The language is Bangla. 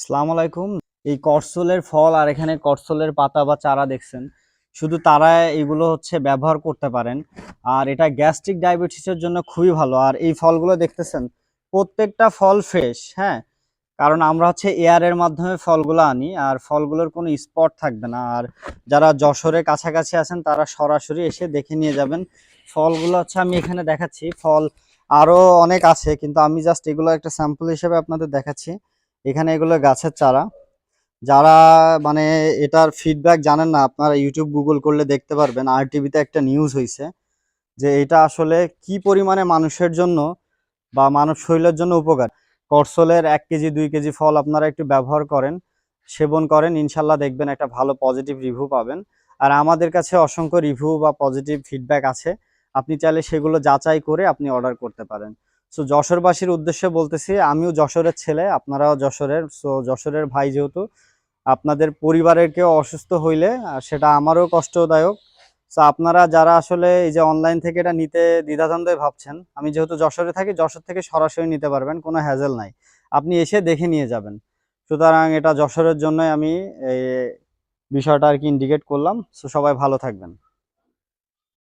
আসসালামু আলাইকুম। এই করসলের ফল আর এখানে করসলের পাতা বা চারা দেখছেন, শুধু তারা এগুলো হচ্ছে ব্যবহার করতে পারেন। আর এটা গ্যাস্ট্রিক ডায়াবেটিসের জন্য খুবই ভালো। আর এই ফলগুলো দেখতেছেন, প্রত্যেকটা ফল ফ্রেশ হ্যাঁ? কারণ আমরা হচ্ছে এয়ারের মাধ্যমে ফলগুলো আনি, আর ফলগুলোর কোনো স্পট থাকবে না। আর যারা যশোরের কাছাকাছি আছেন, তারা সরাসরি এসে দেখে নিয়ে যাবেন। ফলগুলো হচ্ছে আমি এখানে দেখাচ্ছি। ফল আরও অনেক আছে, কিন্তু আমি জাস্ট এগুলো একটা স্যাম্পল হিসেবে আপনাদের দেখাচ্ছি। এখানে এগুলো গাছের চারা। যারা মানে এটার ফিডব্যাক জানেন না, আপনারা ইউটিউব গুগল করলে দেখতে পারবেন। আর টিভিতে একটা নিউজ হয়েছে যে এটা আসলে কি পরিমাণে মানুষের জন্য বা মানব শরীরের জন্য উপকার। করসলের এক কেজি, দুই কেজি ফল আপনারা একটু ব্যবহার করেন, সেবন করেন, ইনশাল্লাহ দেখবেন একটা ভালো পজিটিভ রিভিউ পাবেন। আর আমাদের কাছে অসংখ্য রিভিউ বা পজিটিভ ফিডব্যাক আছে। আপনি চাইলে সেগুলো যাচাই করে আপনি অর্ডার করতে পারেন। সো যশোরবাসীর উদ্দেশ্যে বলতেছি, আমিও যশোরের ছেলে, আপনারাও যশোরের। সো যশোরের ভাই যেহেতু, আপনাদের পরিবারের কেউ অসুস্থ হইলে সেটা আমারও কষ্টদায়ক। সো আপনারা যারা আসলে এই যে অনলাইন থেকে এটা নিতে দ্বিধাদ্বন্দ্বে ভাবছেন, আমি যেহেতু যশোরে থাকি, যশোর থেকে সরাসরি নিতে পারবেন, কোনো হ্যাজেল নাই। আপনি এসে দেখে নিয়ে যাবেন। সুতরাং এটা যশোরের জন্যই আমি বিষয়টা আর কি ইন্ডিকেট করলাম। সো সবাই ভালো থাকবেন।